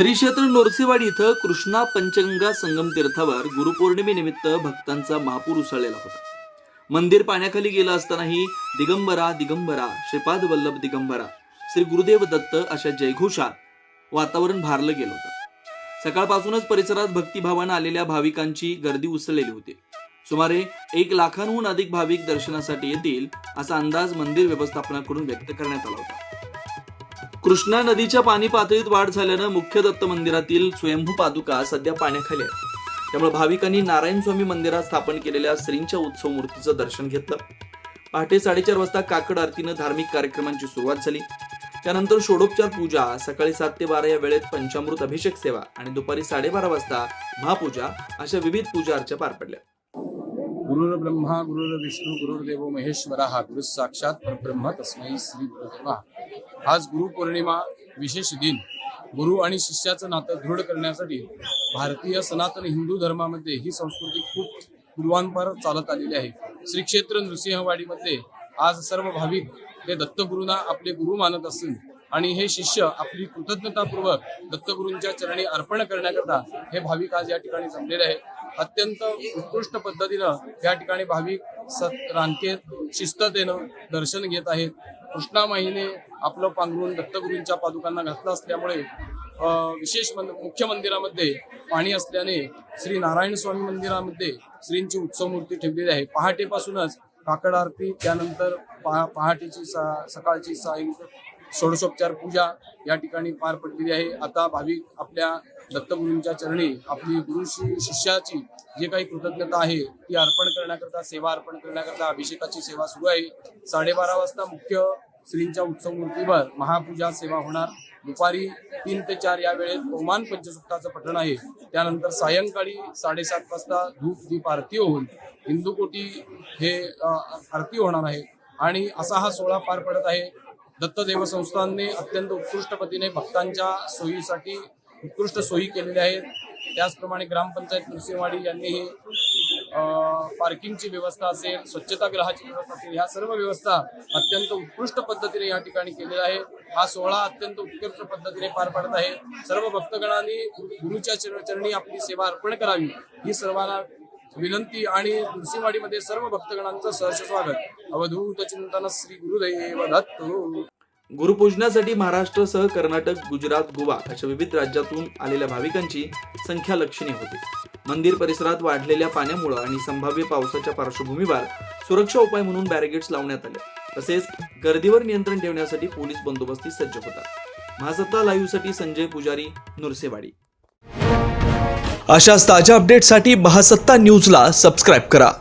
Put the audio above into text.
श्री क्षेत्र नोरसेवाडी इथं कृष्णा पंचगंगा संगम तीर्थावर गुरुपौर्णिमेनिमित्त भक्तांचा महापूर उसळलेला होता. मंदिर पाण्याखाली गेलं असतानाही दिगंबरा दिगंबरा श्रीपाद वल्लभ दिगंबरा श्री गुरुदेव दत्त अशा जयघोषात वातावरण भारलं गेलं होतं. सकाळपासूनच परिसरात भक्तिभावानं आलेल्या भाविकांची गर्दी उसळलेली होती. सुमारे एक लाखांहून अधिक भाविक दर्शनासाठी येतील असा अंदाज मंदिर व्यवस्थापनाकडून व्यक्त करण्यात आला होता. कृष्णा नदीच्या पाणी पातळीत वाढ झाल्यानं मुख्य दत्त मंदिरातील स्वयंभू पादुका सध्या पाण्याखाली आहेत. त्यामुळे भाविकांनी नारायण स्वामी मंदिरात स्थापन केलेल्या श्रींच्या उत्सव मूर्तीचं दर्शन घेतलं. पहाटे साडेचार वाजता काकड आरतीनं धार्मिक कार्यक्रमांची सुरुवात झाली. त्यानंतर षोडोपचार पूजा सकाळी सात ते बारा या वेळेत पंचामृत अभिषेक सेवा आणि दुपारी साडेबारा वाजता महापूजा अशा विविध पूजा अर्चा पार पडल्या. गुरुर्ब्रह्मा गुरुर्विष्णू गुरुर्देव महेश्वरा गुरु साक्षात परब्रह्म तस्मै श्री गुरुदेवा आज गुरुपौर्णिमा विशेष दिन. गुरु आणि शिष्याचं नातं दृढ करण्यासाठी भारतीय सनातन हिंदू धर्मामध्ये ही संस्कृती खूप पूर्वांपार चालत आलेली आहे. श्री क्षेत्र नृसिंहवाडीमध्ये आज सर्व भाविक ते दत्तगुरूंना आपले गुरु मानत असून आणि हे शिष्य आपली कृतज्ञतापूर्वक दत्तगुरूंच्या चरणी अर्पण करण्याकरता हे भाविक आज या ठिकाणी जमलेले आहेत. अत्यंत उत्कृष्ट पद्धतीनं या ठिकाणी भाविक सत रांकेत शिस्ततेनं दर्शन घेत आहेत. कृष्णामाईने आपलं पांघरून दत्तगुरूंच्या पादुकांना घातलं असल्यामुळे अं, विशेष मुख्य मंदिरामध्ये पाणी असल्याने श्री नारायण स्वामी मंदिरामध्ये श्रींची उत्सव मूर्ती ठेवलेली आहे. पहाटेपासूनच काकड आरती त्यानंतर पहा पहाटेची सा सकाळची सायं षोडशोपचार पूजा या ठिकाणी पार पडलेली आहे. आता भाविक आपल्या दत्तगुरूंच्या चरणी आपली गुरु शिष्याची जे काही कृतज्ञता आहे ती अर्पण करण्याकरता सेवा अर्पण करण्याकरता अभिषेकाची सेवा सुरू आहे. साडेबारा वाजता मुख्य श्रींच्या उत्सव मूर्तीवर महापूजा सेवा होणार. दुपारी तीन ते चार या वेळेत ओमान पंचसुक्ताचं पठण आहे. त्यानंतर सायंकाळी साडेसात वाजता धूप दीप आरती होऊन हिंदू कोटी हे आरती होणार आहे. आणि असा हा सोहळा पार पडत आहे. दत्तदेव संस्थानने अत्यंत उत्कृष्ट पद्धतीने भक्तांच्या सोयीसाठी उत्कृष्ट सोयी केलेल्या आहेत. त्याचप्रमाणे ग्रामपंचायत नृसिंहवाडी यांनीही पार्किंगची व्यवस्था असेल स्वच्छतागृहाची व्यवस्था असेल ह्या सर्व व्यवस्था अत्यंत उत्कृष्ट पद्धतीने या ठिकाणी केलेल्या आहे हा सोहळा अत्यंत उत्कृष्ट पद्धतीने पार पडत आहे. सर्व भक्तगणांनी गुरुच्या चरणी आपली सेवा अर्पण करावी. ही सर्वांना विनंती आणि नृसिंहवाडीमध्ये सर्व भक्तगणांचं सहर्ष स्वागत. अवधूत चिंतन श्री गुरुदेव दत्त. गुरुपूजनासाठी महाराष्ट्रासह कर्नाटक गुजरात गोवा अशा विविध राज्यातून आलेल्या भाविकांची संख्या लक्षणीय होती. मंदिर परिसरात वाढलेल्या पाण्यामुळे आणि संभाव्य पावसाच्या पार्श्वभूमीवर सुरक्षा उपाय म्हणून बॅरिगेड्स लावण्यात आले. तसेच गर्दीवर नियंत्रण ठेवण्यासाठी पोलीस बंदोबस्ती सज्ज होता महासत्ता लाईव्हसाठी संजय पुजारी नुरसेवाडी. अशाच ताज्या अपडेटसाठी महासत्ता न्यूजला सबस्क्राईब करा.